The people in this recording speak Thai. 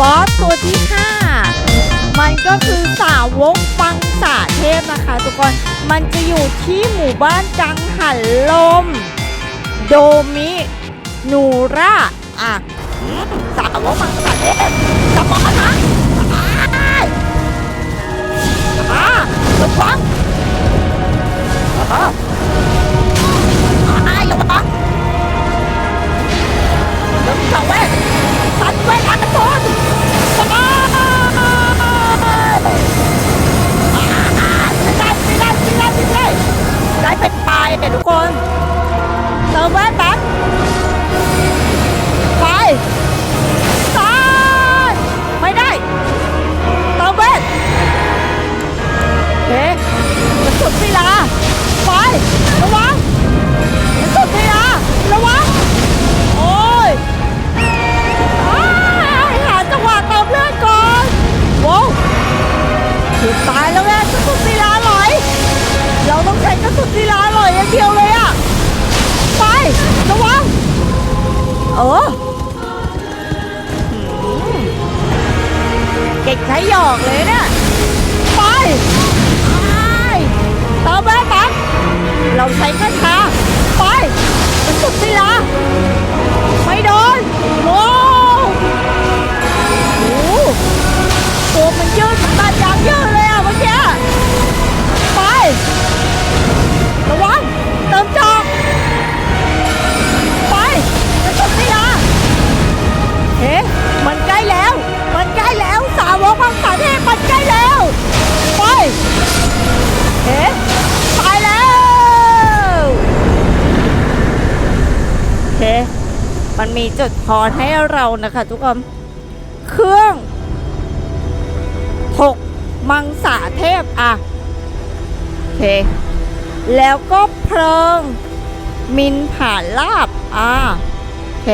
บอสตัวที่ห้ามันก็คือสาวกปังสาเทพนะคะทุกคน มันจะอยู่ที่หมู่บ้านจังหันลม โดมินูราอะสาวกปังสาเทพ คือตายแล้วแม่กระสุนศิลาลอย เราต้องใช้กระสุนศิลาลอยอย่างเดียวเลยอะไประวังเออเก่งใช้หยอกเลยเนี่ยไป มันมีจุดพรให้เรานะคะทุกคนเครื่องหกมังสาเทพอะโอเค แล้วก็เพลิง มินผ่านลาบอะโอเค